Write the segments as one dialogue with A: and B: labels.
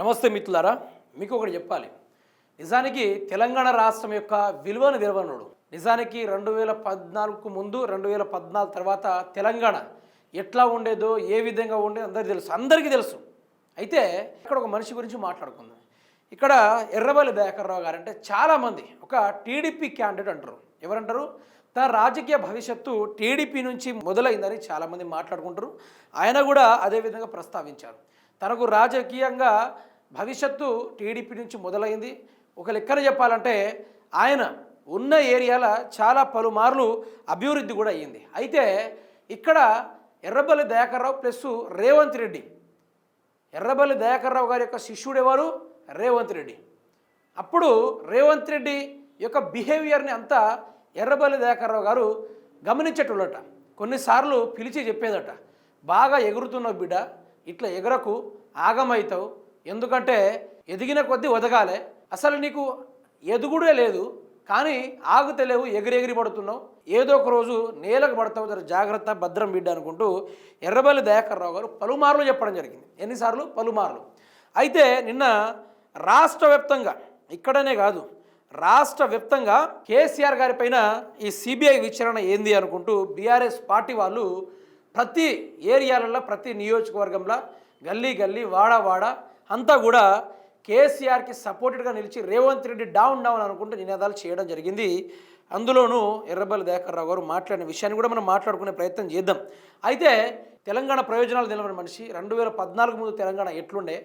A: నమస్తే మిత్రులారా మీకు ఒకటి చెప్పాలి. నిజానికి తెలంగాణ రాష్ట్రం యొక్క విలువను విలువనుడు. నిజానికి రెండు వేల పద్నాలుగుకు ముందు రెండు వేల పద్నాలుగు తర్వాత తెలంగాణ ఎట్లా ఉండేదో ఏ విధంగా ఉండేదో అందరికీ తెలుసు. అందరికీ తెలుసు. అయితే ఇక్కడ ఒక మనిషి గురించి మాట్లాడుకుందాం. ఇక్కడ ఎర్రబల్లి దయాకర్రావు గారు అంటే చాలామంది ఒక టీడీపీ క్యాండిడేట్ అంటారు. ఎవరంటారు? తన రాజకీయ భవిష్యత్తు టీడీపీ నుంచి మొదలైందని చాలామంది మాట్లాడుకుంటారు. ఆయన కూడా అదే విధంగా ప్రస్తావించారు. తనకు రాజకీయంగా భవిష్యత్తు టీడీపీ నుంచి మొదలైంది. ఒక లెక్కన చెప్పాలంటే ఆయన ఉన్న ఏరియాల చాలా పలుమార్లు అభివృద్ధి కూడా అయ్యింది. అయితే ఇక్కడ ఎర్రబల్లి దయాకర్రావు ప్లస్ రేవంత్ రెడ్డి. ఎర్రబల్లి దయాకర్రావు గారి యొక్క శిష్యుడు ఎవరు? రేవంత్ రెడ్డి. అప్పుడు రేవంత్ రెడ్డి యొక్క బిహేవియర్ని అంతా ఎర్రబల్లి దయాకర్రావు గారు గమనించేటోళ్ళట. కొన్నిసార్లు పిలిచి చెప్పేదట. బాగా ఎగురుతున్నావు బిడ్డ. ఇట్లా ఎగరకు ఆగమవుతావు ఎందుకంటే ఎదిగిన కొద్దీ ఒదగాలే. అసలు నీకు ఎదుగుడే లేదు. కానీ ఆగుతలేవు ఎగిరెగిరి పడుతున్నావు. ఏదో ఒక రోజు నేలకు పడతావు జర జాగ్రత్త భద్రం బిడ్డ అనుకుంటూ ఎర్రబల్లి దయాకర్రావు గారు పలుమార్లు చెప్పడం జరిగింది. ఎన్నిసార్లు? పలుమార్లు. అయితే నిన్న రాష్ట్ర వ్యాప్తంగా ఇక్కడనే కాదు రాష్ట్ర వ్యాప్తంగా కేసీఆర్ గారి పైన ఈ సిబిఐ విచారణ ఏంది అనుకుంటూ బీఆర్ఎస్ పార్టీ వాళ్ళు ప్రతి ఏరియాలలో ప్రతి నియోజకవర్గంలో గల్లీ గల్లీ వాడ వాడ అంతా కూడా కేసీఆర్కి సపోర్టెడ్గా నిలిచి రేవంత్ రెడ్డి డౌన్ డౌన్ అనుకుంటూ నినాదాలు చేయడం జరిగింది. అందులోనూ ఎర్రబల్లి దయాకర్రావు గారు మాట్లాడిన విషయాన్ని కూడా మనం మాట్లాడుకునే ప్రయత్నం చేద్దాం. అయితే తెలంగాణ ప్రయోజనాలు నిలబడిన మనిషి రెండు వేల పద్నాలుగు ముందు తెలంగాణ ఎట్లుండే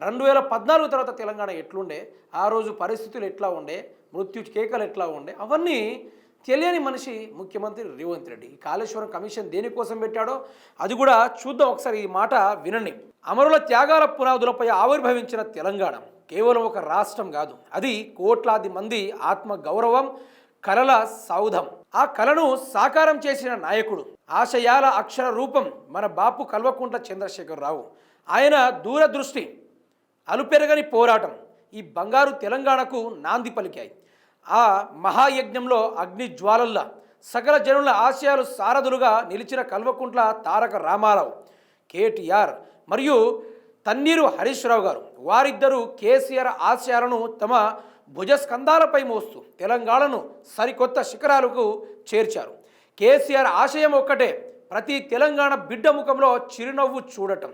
A: రెండు వేల పద్నాలుగు తర్వాత తెలంగాణ ఎట్లుండే ఆ రోజు పరిస్థితులు ఎట్లా ఉండే మృత్యు కేకలు ఎట్లా ఉండే అవన్నీ తెలియని మనిషి ముఖ్యమంత్రి రేవంత్ రెడ్డి. ఈ కాళేశ్వరం కమిషన్ దేనికోసం పెట్టాడో అది కూడా చూద్దాం ఒకసారి ఈ మాట వినండి. అమరుల త్యాగాల పునాదులపై ఆవిర్భవించిన తెలంగాణ కేవలం ఒక రాష్ట్రం కాదు. అది కోట్లాది మంది ఆత్మ గౌరవం కలల సౌధం. ఆ కళను సాకారం చేసిన నాయకుడు ఆశయాల అక్షర రూపం మన బాపు కల్వకుంట్ల చంద్రశేఖరరావు. ఆయన దూరదృష్టి అలుపెరగని పోరాటం ఈ బంగారు తెలంగాణకు నాంది పలికాయి. ఆ మహాయజ్ఞంలో అగ్ని జ్వాలల్లా సకల జనుల ఆశయాలు సారథులుగా నిలిచిన కల్వకుంట్ల తారక రామారావు కేటీఆర్ మరియు తన్నీరు హరీష్ రావు గారు. వారిద్దరూ కేసీఆర్ ఆశయాలను తమ భుజస్కంధాలపై మోస్తూ తెలంగాణను సరికొత్త శిఖరాలకు చేర్చారు. కేసీఆర్ ఆశయం ఒక్కటే ప్రతి తెలంగాణ బిడ్డ ముఖంలో చిరునవ్వు చూడటం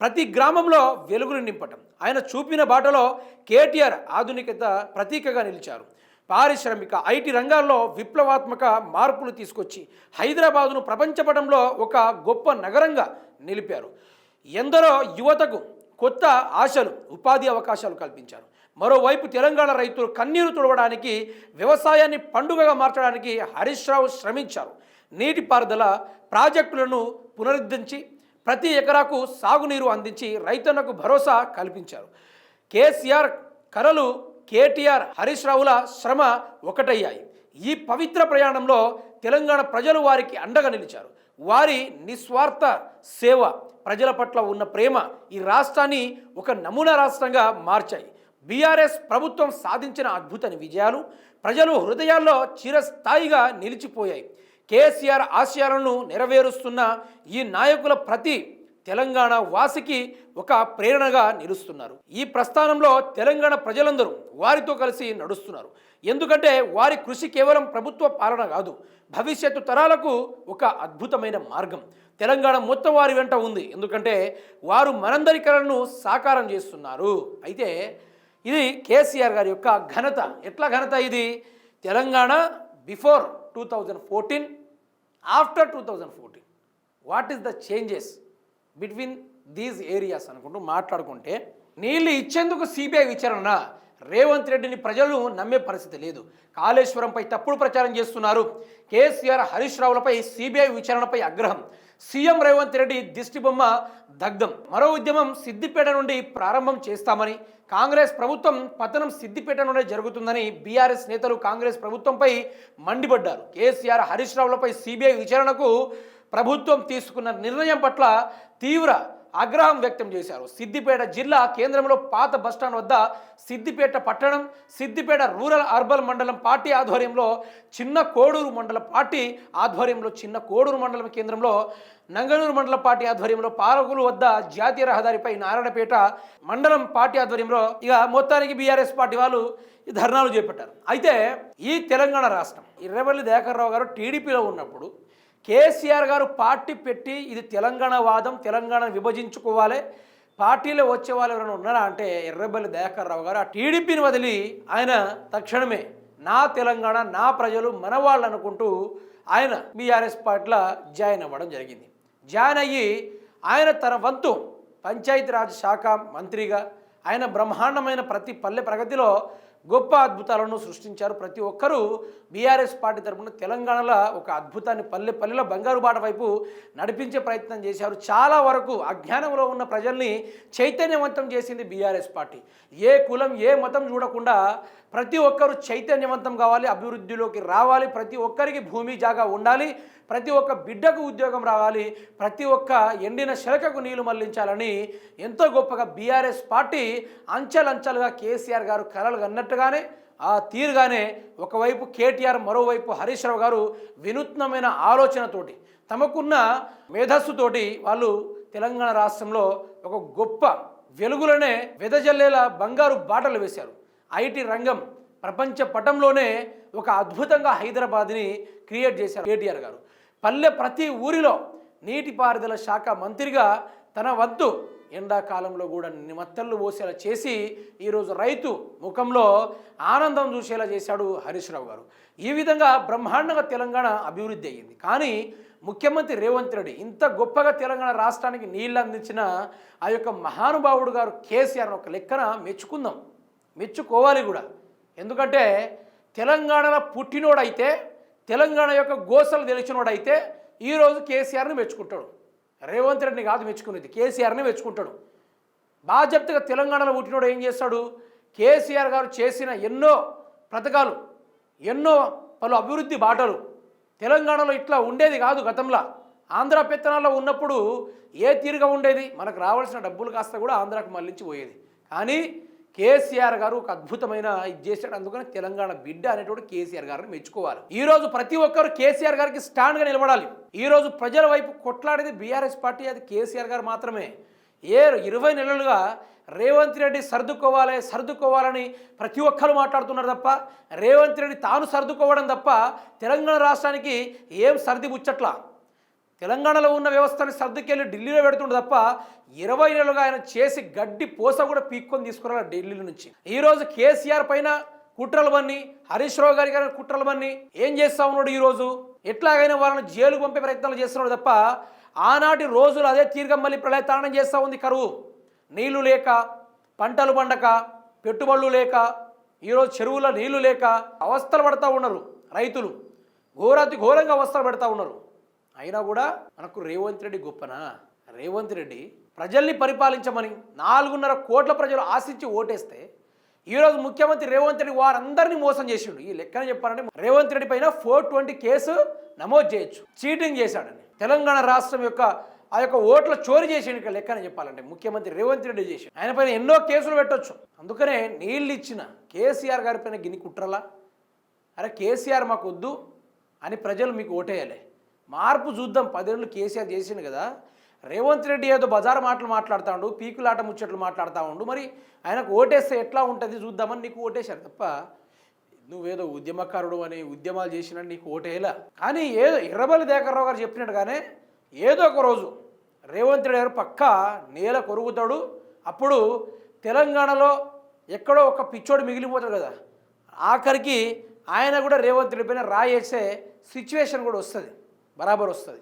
A: ప్రతి గ్రామంలో వెలుగును నింపటం. ఆయన చూపిన బాటలో కేటీఆర్ ఆధునికత ప్రతీకగా నిలిచారు. పారిశ్రామిక ఐటీ రంగాల్లో విప్లవాత్మక మార్పులు తీసుకొచ్చి హైదరాబాదును ప్రపంచపటంలో ఒక గొప్ప నగరంగా నిలిపారు. ఎందరో యువతకు కొత్త ఆశలు ఉపాధి అవకాశాలు కల్పించారు. మరోవైపు తెలంగాణ రైతులు కన్నీరు తుడవడానికి వ్యవసాయాన్ని పండుగగా మార్చడానికి హరీష్ రావు శ్రమించారు. నీటిపారుదల ప్రాజెక్టులను పునరుద్ధరించి ప్రతి ఎకరాకు సాగునీరు అందించి రైతన్నకు భరోసా కల్పించారు. కేసీఆర్ కరలు కేటీఆర్ హరీష్ రావుల శ్రమ ఒకటయ్యాయి. ఈ పవిత్ర ప్రయాణంలో తెలంగాణ ప్రజలు వారికి అండగా నిలిచారు. వారి నిస్వార్థ సేవ ప్రజల పట్ల ఉన్న ప్రేమ ఈ రాష్ట్రాన్ని ఒక నమూనా రాష్ట్రంగా మార్చాయి. బీఆర్ఎస్ ప్రభుత్వం సాధించిన అద్భుతని విజయాలు ప్రజలు హృదయాల్లో చిరస్థాయిగా నిలిచిపోయాయి. కేసీఆర్ ఆశయాలను నెరవేరుస్తున్న ఈ నాయకుల ప్రతి తెలంగాణ వాసికి ఒక ప్రేరణగా నిలుస్తున్నారు. ఈ ప్రస్థానంలో తెలంగాణ ప్రజలందరూ వారితో కలిసి నడుస్తున్నారు. ఎందుకంటే వారి కృషి కేవలం ప్రభుత్వ పాలన కాదు భవిష్యత్తు తరాలకు ఒక అద్భుతమైన మార్గం. తెలంగాణ మొత్తం వారి వెంట ఉంది. ఎందుకంటే వారు మనందరి కళలను సాకారం చేస్తున్నారు. అయితే ఇది కేసీఆర్ గారి యొక్క ఘనత. ఎట్లా ఘనత ఇది? Telangana before two thousand fourteen after two thousand fourteen. What is the changes? Between these areas అనుకుంటూ మాట్లాడుకుంటే నీళ్ళు ఇచ్చేందుకు సిబిఐ విచారణ. రేవంత్ రెడ్డిని ప్రజలు నమ్మే పరిస్థితి లేదు. కాళేశ్వరంపై తప్పుడు ప్రచారం చేస్తున్నారు. కేసీఆర్ హరీష్ రావులపై సిబిఐ విచారణపై ఆగ్రహం. సీఎం రేవంత్ రెడ్డి దిష్టిబొమ్మ దగ్ధం. మరో ఉద్యమం సిద్దిపేట నుండి ప్రారంభం చేస్తామని కాంగ్రెస్ ప్రభుత్వం పతనం సిద్దిపేట నుండే జరుగుతుందని బీఆర్ఎస్ నేతలు కాంగ్రెస్ ప్రభుత్వంపై మండిపడ్డారు. కేసీఆర్ హరీష్ రావులపై సిబిఐ విచారణకు ప్రభుత్వం తీసుకున్న నిర్ణయం పట్ల తీవ్ర ఆగ్రహం వ్యక్తం చేశారు. సిద్దిపేట జిల్లా కేంద్రంలో పాత బస్టాండ్ వద్ద సిద్దిపేట పట్టణం సిద్దిపేట రూరల్ అర్బన్ మండలం పార్టీ ఆధ్వర్యంలో చిన్న కోడూరు మండల పార్టీ ఆధ్వర్యంలో చిన్న కోడూరు మండలం కేంద్రంలో నంగనూరు మండల పార్టీ ఆధ్వర్యంలో పాలకులు వద్ద జాతీయ రహదారిపై నారాయణపేట మండలం పార్టీ ఆధ్వర్యంలో ఇక మొత్తానికి బీఆర్ఎస్ పార్టీ వాళ్ళు ఈ ధర్నాలు చేపట్టారు. అయితే ఈ తెలంగాణ రాష్ట్రం ఇర్రవల్లి దయాకర్రావు గారు టీడీపీలో ఉన్నప్పుడు కేసీఆర్ గారు పార్టీ పెట్టి ఇది తెలంగాణ వాదం తెలంగాణను విభజించుకోవాలి. పార్టీలో వచ్చే వాళ్ళు ఎవరైనా ఉన్నారా? అంటే ఎర్రబెల్లి దయాకర్ రావు గారు. ఆ టీడీపీని వదిలి ఆయన తక్షణమే నా తెలంగాణ నా ప్రజలు మన వాళ్ళు అనుకుంటూ ఆయన బీఆర్ఎస్ పార్టీలో జాయిన్ అవ్వడం జరిగింది. జాయిన్ అయ్యి ఆయన తన వంతు పంచాయతీరాజ్ శాఖ మంత్రిగా ఆయన బ్రహ్మాండమైన ప్రతి పల్లె ప్రగతిలో గొప్ప అద్భుతాలను సృష్టించారు ప్రతి ఒక్కరూ. బీఆర్ఎస్ పార్టీ తరఫున తెలంగాణలో ఒక అద్భుతాన్ని పల్లె పల్లెలో బంగారు బాట వైపు నడిపించే ప్రయత్నం చేశారు. చాలా వరకు అజ్ఞానంలో ఉన్న ప్రజల్ని చైతన్యవంతం చేసింది బీఆర్ఎస్ పార్టీ. ఏ కులం ఏ మతం చూడకుండా ప్రతి ఒక్కరూ చైతన్యవంతం కావాలి అభివృద్ధిలోకి రావాలి ప్రతి ఒక్కరికి భూమి జాగా ఉండాలి ప్రతి ఒక్క బిడ్డకు ఉద్యోగం రావాలి ప్రతి ఒక్క ఎండిన శిలకకు నీళ్ళు మళ్ళించాలని ఎంతో గొప్పగా బీఆర్ఎస్ పార్టీ అంచెలంచెలుగా కేసీఆర్ గారు కలలు కన్నట్టుగానే ఆ తీరుగానే ఒకవైపు కేటీఆర్ మరోవైపు హరీష్ రావు గారు వినూత్నమైన ఆలోచనతోటి తమకున్న మేధస్సుతోటి వాళ్ళు తెలంగాణ రాష్ట్రంలో ఒక గొప్ప వెలుగులనే వెదజల్లేలా బంగారు బాటలు వేశారు. ఐటీ రంగం ప్రపంచ పటంలోనే ఒక అద్భుతంగా హైదరాబాద్ని క్రియేట్ చేశారు కేటీఆర్ గారు. పల్లె ప్రతి ఊరిలో నీటిపారుదల శాఖ మంత్రిగా తన వద్దు ఎండాకాలంలో కూడా నిమత్తళ్ళు పోసేలా చేసి ఈరోజు రైతు ముఖంలో ఆనందం చూసేలా చేశాడు హరీష్ రావు గారు. ఈ విధంగా బ్రహ్మాండంగా తెలంగాణ అభివృద్ధి అయ్యింది. కానీ ముఖ్యమంత్రి రేవంత్ రెడ్డి ఇంత గొప్పగా తెలంగాణ రాష్ట్రానికి నీళ్ళు అందించిన ఆ యొక్క మహానుభావుడు గారు కేసీఆర్ ఒక లెక్కన మెచ్చుకుందాం. మెచ్చుకోవాలి కూడా. ఎందుకంటే తెలంగాణలో పుట్టినోడైతే తెలంగాణ యొక్క గోసలు తెలిసినోడైతే ఈరోజు కేసీఆర్ని మెచ్చుకుంటాడు. రేవంత్ రెడ్డిని కాదు మెచ్చుకునేది కేసీఆర్ని మెచ్చుకుంటాడు. బాధ్యతగా తెలంగాణలో పుట్టినోడు ఏం చేస్తాడు? కేసీఆర్ గారు చేసిన ఎన్నో పథకాలు ఎన్నో పలు అభివృద్ధి బాటలు తెలంగాణలో ఇట్లా ఉండేది కాదు గతంలో. ఆంధ్ర పెత్తనాల్లో ఉన్నప్పుడు ఏ తీరుగా ఉండేది? మనకు రావాల్సిన డబ్బులు కాస్త కూడా ఆంధ్రాకు మళ్ళించి పోయేది. కానీ కేసీఆర్ గారు ఒక అద్భుతమైన ఇది చేశాడు. అందుకని తెలంగాణ బిడ్డ అనేటువంటి కేసీఆర్ గారిని మెచ్చుకోవాలి. ఈ రోజు ప్రతి ఒక్కరు కేసీఆర్ గారికి స్టాండ్గా నిలబడాలి. ఈ రోజు ప్రజల వైపు కొట్లాడేది బీఆర్ఎస్ పార్టీ అది కేసీఆర్ గారు మాత్రమే. ఏ ఇరవై నెలలుగా రేవంత్ రెడ్డి సర్దుకోవాలి సర్దుకోవాలని ప్రతి ఒక్కరు మాట్లాడుతున్నారు తప్ప రేవంత్ రెడ్డి తాను సర్దుకోవడం తప్ప తెలంగాణ రాష్ట్రానికి ఏం సర్ది ముచ్చట్లా? తెలంగాణలో ఉన్న వ్యవస్థని సర్దుకెళ్ళి ఢిల్లీలో పెడుతుండే తప్ప ఇరవై నెలలుగా ఆయన చేసి గడ్డి పోస కూడా పీక్కొని తీసుకురాలి ఢిల్లీ నుంచి. ఈరోజు కేసీఆర్ పైన కుట్రలు బన్ని హరీష్ రావు గారి గారి కుట్రలు బన్ని ఏం చేస్తా ఉన్నాడు ఈరోజు ఎట్లాగైనా వాళ్ళని జైలుకు పంపే ప్రయత్నాలు చేస్తున్నాడు తప్ప ఆనాటి రోజులు అదే తీర్గం మళ్ళీ ప్రళయతాండం చేస్తూ ఉంది కరువు. నీళ్ళు లేక పంటలు పండక పెట్టుబడులు లేక ఈరోజు చెరువుల నీళ్ళు లేక అవస్థలు పడతా ఉన్నారు రైతులు. ఘోరాతి ఘోరంగా అవస్థలు పెడతా ఉన్నారు. అయినా కూడా మనకు రేవంత్ రెడ్డి గొప్పనా? రేవంత్ రెడ్డి ప్రజల్ని పరిపాలించమని నాలుగున్నర కోట్ల ప్రజలు ఆశించి ఓటేస్తే ఈరోజు ముఖ్యమంత్రి రేవంత్ రెడ్డి వారందరినీ మోసం చేసిండు. ఈ లెక్కన చెప్పాలంటే రేవంత్ రెడ్డి పైన ఫోర్ ట్వంటీ కేసు నమోదు చేయొచ్చు. చీటింగ్ చేశాడని. తెలంగాణ రాష్ట్రం యొక్క ఆ యొక్క ఓట్ల చోరీ చేసిండు లెక్కన చెప్పాలంటే ముఖ్యమంత్రి రేవంత్ రెడ్డి చేసి ఆయన పైన ఎన్నో కేసులు పెట్టొచ్చు. అందుకనే నీళ్ళు ఇచ్చిన కేసీఆర్ గారి పైన గిని కుట్రలా? అరే కేసీఆర్ మాకు వద్దు అని ప్రజలు మీకు ఓటేయాలి. మార్పు చూద్దాం. పదేళ్ళు కేసీఆర్ చేసిండు కదా. రేవంత్ రెడ్డి ఏదో బజార్ మాటలు మాట్లాడుతాడు పీకులాట ముచ్చట్లు మాట్లాడుతూ ఉండు. మరి ఆయనకు ఓటేస్తే ఎట్లా ఉంటుంది చూద్దామని నీకు ఓటేశారు తప్ప నువ్వేదో ఉద్యమకారుడు అని ఉద్యమాలు చేసిన నీకు ఓటేలా కానీ ఏదో ఎర్రబల్లి దేకర్రావు గారు చెప్పినట్టుగానే ఏదో ఒక రోజు రేవంత్ రెడ్డి గారు పక్క నేల కొరుగుతాడు అప్పుడు తెలంగాణలో ఎక్కడో ఒక పిచ్చోడు మిగిలిపోతాడు కదా. ఆఖరికి ఆయన కూడా రేవంత్ రెడ్డి పైన రాయేసే సిచ్యువేషన్ కూడా వస్తుంది. బరాబర్ వస్తుంది.